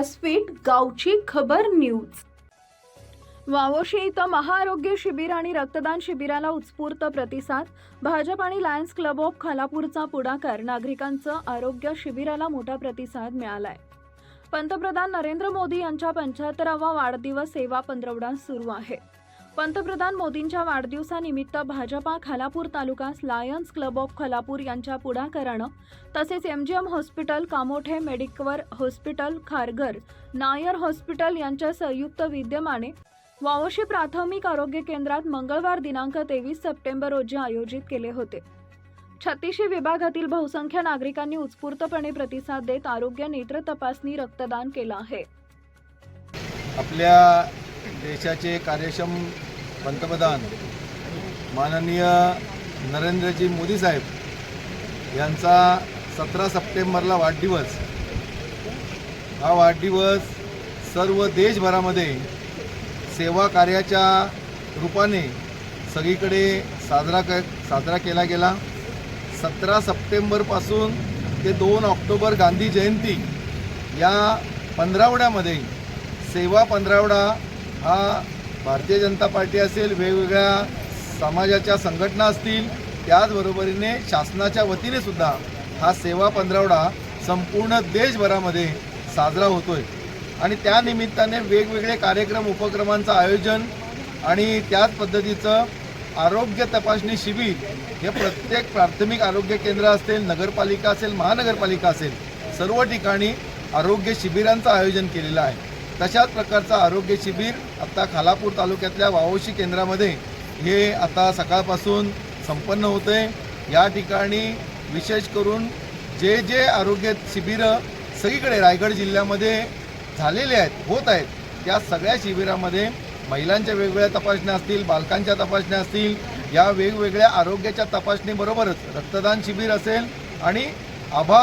व्यासपीठ गावची खबर न्यूज. वावोशी इथं महाआरोग्य शिबिर आणि रक्तदान शिबिराला उत्स्फूर्त प्रतिसाद. भाजप आणि लायन्स क्लब ऑफ खालापूरचा पुढाकार. नागरिकांचं आरोग्य शिबिराला मोठा प्रतिसाद मिळालाय. पंतप्रधान नरेंद्र मोदी यांच्या पंच्याहत्तरावा वाढदिवस सेवा पंधरवडा सुरू आहे. पंतप्रधान मोदींच्या वाढदिवसानिमित्त भाजपा खालापूर तालुकास लायन्स क्लब ऑफ खालापूर यांच्या पुढाकारानं तसेच MGM hospital Kamothe Medicover hospital Kharghar Nair hospital यांच्या संयुक्त विद्यमाने वावशी प्राथमिक आरोग्य केंद्रात मंगळवार दिनांक तेवीस सप्टेंबर रोजी आयोजित केले होते. छत्तीशी विभागातील बहुसंख्य नागरिकांनी उत्स्फूर्तपणे प्रतिसाद देत आरोग्य नेत्र तपासणी रक्तदान केलं आहे. आपल्या देशाचे कार्यक्षम पंतप्रधान माननीय नरेंद्रजी मोदी साहेब यांचा सतरा सप्टेंबरला वाढदिवस. हा वाढदिवस सर्व देशभरामध्ये सेवा कार्याच्या रूपाने सगळीकडे साजरा क साजरा केला गेला. सतरा सप्टेंबरपासून ते दोन ऑक्टोबर गांधी जयंती या पंधरावड्यामध्ये सेवा पंधरावडा हा भारतीय जनता पार्टी असेल वेगवेगळ्या समाजाच्या संघटना असतील त्याचबरोबरीने शासनाच्या वतीने सुद्धा हा सेवा पंधरावडा संपूर्ण देशभरामध्ये साजरा होतोय. आणि त्यानिमित्ताने वेगवेगळे कार्यक्रम उपक्रमांचं आयोजन आणि त्याच पद्धतीचं आरोग्य तपासणी शिबिर हे प्रत्येक प्राथमिक आरोग्य केंद्र असेल नगरपालिका असेल महानगरपालिका असेल सर्व ठिकाणी आरोग्य शिबिरांचं आयोजन केलेलं आहे. तशाच प्रकारचं आरोग्य शिबिर आता खालापूर तालुक्यातल्या वावोशी केंद्रामध्ये हे आता सकाळपासून संपन्न होतं आहे या ठिकाणी विशेष करून जे जे आरोग्य शिबिरं सगळीकडे रायगड जिल्ह्यामध्ये झालेले आहेत होत आहेत त्या सगळ्या शिबिरामध्ये महिलांच्या वेगवेगळ्या तपासण्या असतील बालकांच्या तपासण्या असतील या वेगवेगळ्या आरोग्याच्या तपासणीबरोबरच रक्तदान शिबिर असेल आणि आभा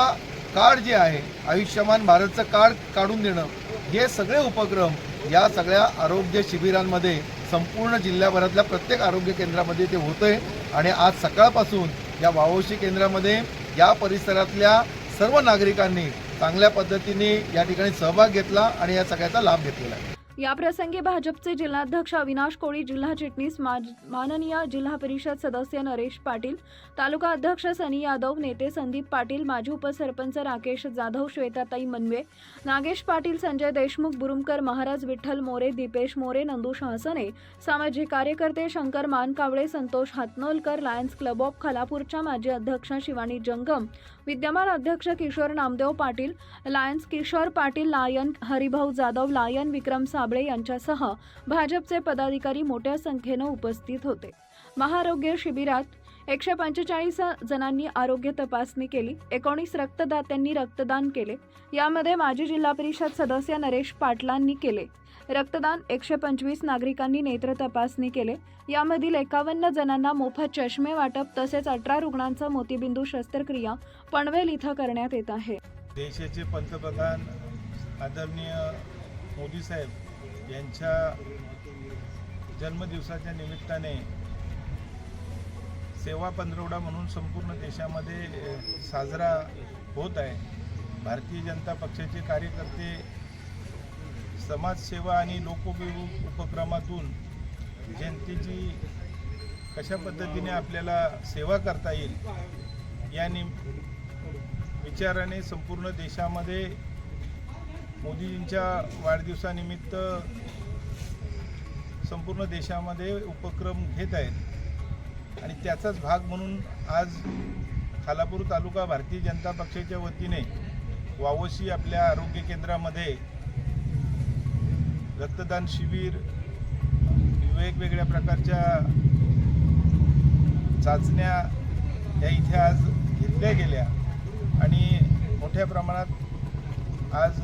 कार्ड जे आहे आयुष्यमान भारतचं कार्ड काढून देणं हे सगळे उपक्रम या सगळ्या आरोग्य शिबिरांमध्ये संपूर्ण जिल्ह्याभरातल्या प्रत्येक आरोग्य केंद्रामध्ये ते होतंय. आणि आज सकाळपासून या वावोशी केंद्रामध्ये या परिसरातल्या सर्व नागरिकांनी चांगल्या पद्धतीने या ठिकाणी सहभाग घेतला आणि या सगळ्याचा लाभ घेतलेला आहे. याप्रसंगी भाजपचे जिल्हाध्यक्ष अविनाश कोळी जिल्हा चिटणीस माज- माननीय जिल्हा परिषद सदस्य नरेश पाटील तालुका अध्यक्ष सनी यादव नेते संदीप पाटील माजी उपसरपंच राकेश जाधव श्वेताताई मनवे नागेश पाटील संजय देशमुख बुरुमकर महाराज विठ्ठल मोरे दीपेश मोरे नंदू शहासने सामाजिक कार्यकर्ते Shankar Mankawale Santosh Hatnolkar lions club of खालापूरच्या माजी अध्यक्ष शिवानी जंगम विद्यमान अध्यक्ष Kishor Namdev Patil lions Kishor Patil lion Haribhau Jadhav lion Vikram Kamble यांच्यासह भाजपचे पदाधिकारी मोठ्या संख्येनं उपस्थित होते. महाआरोग्य शिबिरात एकशे पंचेचाळीस जणांनी आरोग्य तपासणी केली. एकोणीस रक्तदात्यांनी रक्तदान केले. यामध्ये माजी जिल्हा परिषद सदस्य नरेश पाटलांनी केले. रक्तदान एकशे पंचवीस नागरिकांनी नेत्र तपासणी केले. यामधील एकावन्न जणांना मोफत चष्मे वाटप तसेच अठरा रुग्णांचा मोतीबिंदू शस्त्रक्रिया पनवेल इथं करण्यात येत आहे. देशाचे पंतप्रधान आदरणीय मोदी साहेब यांच्या जन्मदिवसाच्या निमित्ताने सेवा पंधरवडा म्हणून संपूर्ण देशामध्ये साजरा होत आहे. भारतीय जनता पक्षाचे कार्यकर्ते समाजसेवा आणि लोकोपयोग उपक्रमातून जनतेची कशा पद्धतीने आपल्याला सेवा करता येईल या निम विचाराने संपूर्ण देशामध्ये मोदीजींच्या वाढदिवसानिमित्त संपूर्ण देशामध्ये उपक्रम घेत आहेत. आणि त्याचाच भाग म्हणून आज खालापूर तालुका भारतीय जनता पक्षाच्या वतीने वावशी आपल्या आरोग्य केंद्रामध्ये रक्तदान शिबिर वेगवेगळ्या प्रकारच्या चाचण्या या इथे आज घेतल्या गेल्या. आणि मोठ्या प्रमाणात आज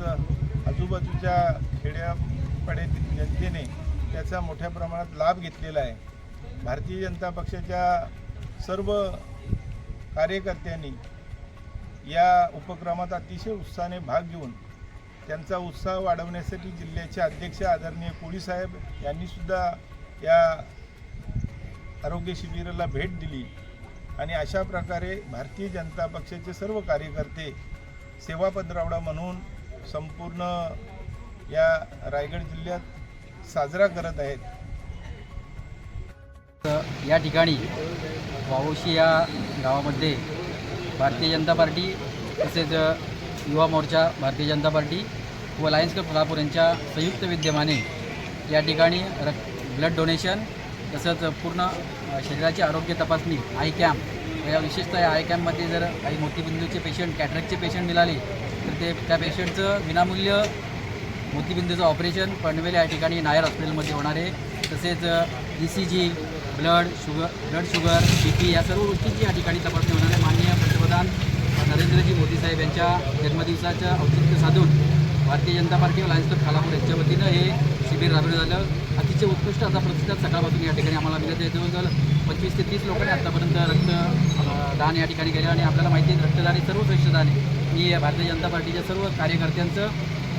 आजूबाजूच्या खेड्यापाड्यातील जनतेने त्याचा मोठ्या प्रमाणात लाभ घेतलेला आहे. भारतीय जनता पक्षाच्या सर्व कार्यकर्त्यांनी या उपक्रमात अतिशय उत्साहाने भाग घेऊन त्यांचा उत्साह वाढवण्यासाठी जिल्ह्याचे अध्यक्ष आदरणीय कोळीसाहेब यांनीसुद्धा या आरोग्य शिबिराला भेट दिली. आणि अशा प्रकारे भारतीय जनता पक्षाचे सर्व कार्यकर्ते सेवा पंधरावडा म्हणून संपूर्ण या रायगड जिल्ह्यात साजरा करत आहेत. तर या ठिकाणी वावोशी या गावामध्ये भारतीय जनता पार्टी तसेच युवा मोर्चा भारतीय जनता पार्टी व लायन्स क्लब कोल्हापूर यांच्या संयुक्त विद्यमाने या ठिकाणी रक् ब्लड डोनेशन तसंच पूर्ण शरीराची आरोग्य तपासणी आय कॅम्प या विशेषतः या आय कॅम्पमध्ये जर काही मोतीबिंदूचे पेशंट कॅटरेकचे पेशंट मिळाले तर ते त्या पेशंटचं विनामूल्य मोतीबिंदूचं ऑपरेशन पनवेल या ठिकाणी नायर हॉस्पिटलमध्ये होणार आहे. तसेच E C G blood sugar blood sugar B P या सर्व गोष्टींची या ठिकाणी तपासणी होणार आहे. माननीय पंतप्रधान नरेंद्रजी मोदी साहेब यांच्या जन्मदिवसाचं औचित्य साधून भारतीय जनता पार्टी व लायन्स क्लब खालापूर यांच्या वतीनं हे शिबिर राबवलं झालं अतिशय उत्कृष्ट असा प्रतिसाद सकाळपासून या ठिकाणी आम्हाला मिळत आहे. जवळजवळ पंचवीस ते तीस लोकांनी आत्तापर्यंत रक्त दान या ठिकाणी केलं आणि आपल्याला माहिती आहे रक्तदान हे सर्वश्रेष्ठ दान आहे. मी भारतीय जनता पार्टीच्या सर्व कार्यकर्त्यांचं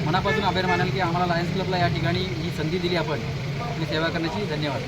मनापासून आभार मानाल की आम्हाला लायन्स क्लबला या ठिकाणी ही संधी दिली आपण. आपली सेवा करण्याची धन्यवाद.